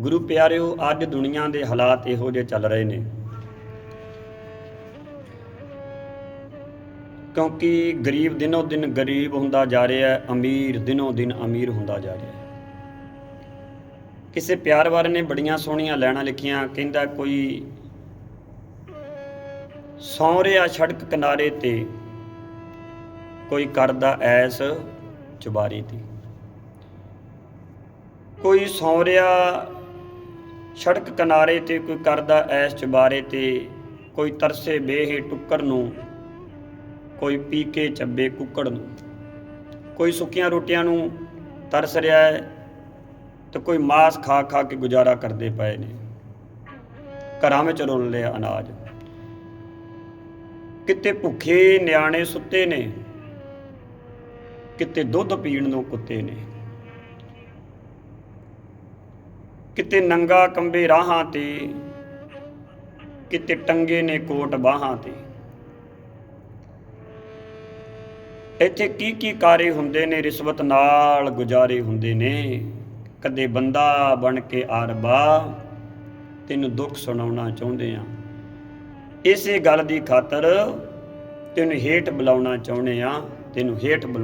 ਗੁਰੂ ਪਿਆਰਿਓ, ਅੱਜ ਦੁਨੀਆ ਦੇ ਹਾਲਾਤ ਇਹੋ ਜਿਹੇ ਚੱਲ ਰਹੇ ਨੇ। ਕਿਉਂਕਿ ਗਰੀਬ ਦਿਨੋ ਦਿਨ ਗਰੀਬ ਹੁੰਦਾ ਜਾ ਰਿਹਾ ਹੈ, ਅਮੀਰ ਦਿਨੋ ਦਿਨ ਅਮੀਰ ਹੁੰਦਾ ਜਾ ਰਿਹਾ ਹੈ। ਕਿਸੇ ਪਿਆਰ ਵਾਲੇ ਨੇ ਬੜੀਆਂ ਸੋਹਣੀਆਂ ਲੈਣਾ ਲਿਖੀਆਂ, ਕਹਿੰਦਾ ਕੋਈ ਸੌਂ ਰਿਹਾ ਸੜਕ ਕਿਨਾਰੇ ਤੇ, ਕੋਈ ਕਰਦਾ ਐਸ ਚੁਬਾਰੀ ਤੇ। ਕੋਈ ਸੌਂ ਰਿਹਾ ਸੜਕ ਕਿਨਾਰੇ ਤੇ ਕੋਈ ਕਰਦਾ ਐਸ ਚੁਬਾਰੇ ਤੇ, ਕੋਈ ਤਰਸੇ ਬੇਹੇ ਟੁੱਕਰ ਨੂੰ, ਕੋਈ ਪੀ ਕੇ ਚੱਬੇ ਕੁੱਕੜ ਨੂੰ। ਕੋਈ ਸੁੱਕੀਆਂ ਰੋਟੀਆਂ ਨੂੰ ਤਰਸ ਰਿਹਾ ਹੈ ਤੇ ਕੋਈ ਮਾਸ ਖਾ ਖਾ ਕੇ ਗੁਜ਼ਾਰਾ ਕਰਦੇ ਪਏ ਨੇ। ਘਰਾਂ ਵਿੱਚ ਰੁਲ ਲਿਆ ਅਨਾਜ। ਕਿਤੇ ਭੁੱਖੇ ਨਿਆਣੇ ਸੁੱਤੇ ਨੇ, ਕਿਤੇ ਦੁੱਧ ਪੀਣ ਨੂੰ ਕੁੱਤੇ ਨੇ। ਕਿਤੇ ਨੰਗਾ ਕੰਬੇ ਰਾਹਾਂ ਤੇ, ਕਿਤੇ ਟੰਗੇ ਨੇ ਕੋਟ ਬਾਹਾਂ ਤੇ। ਇੱਥੇ ਕੀ ਕੀ ਕਾਰੇ ਹੁੰਦੇ ਨੇ, ਰਿਸ਼ਵਤ ਨਾਲ ਗੁਜ਼ਾਰੇ ਹੁੰਦੇ ਨੇ। ਕਦੇ ਬੰਦਾ ਬਣ ਕੇ ਆਰਬਾ, ਤੈਨੂੰ ਦੁੱਖ ਸੁਣਾਉਣਾ ਚਾਹੁੰਦੇ ਆ। ਇਸੇ ਗੱਲ ਦੀ ਖਾਤਰ ਤੈਨੂੰ ਹੇਠ ਬੁਲਾਉਣਾ ਚਾਹੁੰਦੇ ਆ, ਤੈਨੂੰ ਹੇਠ ਬੁਲਾ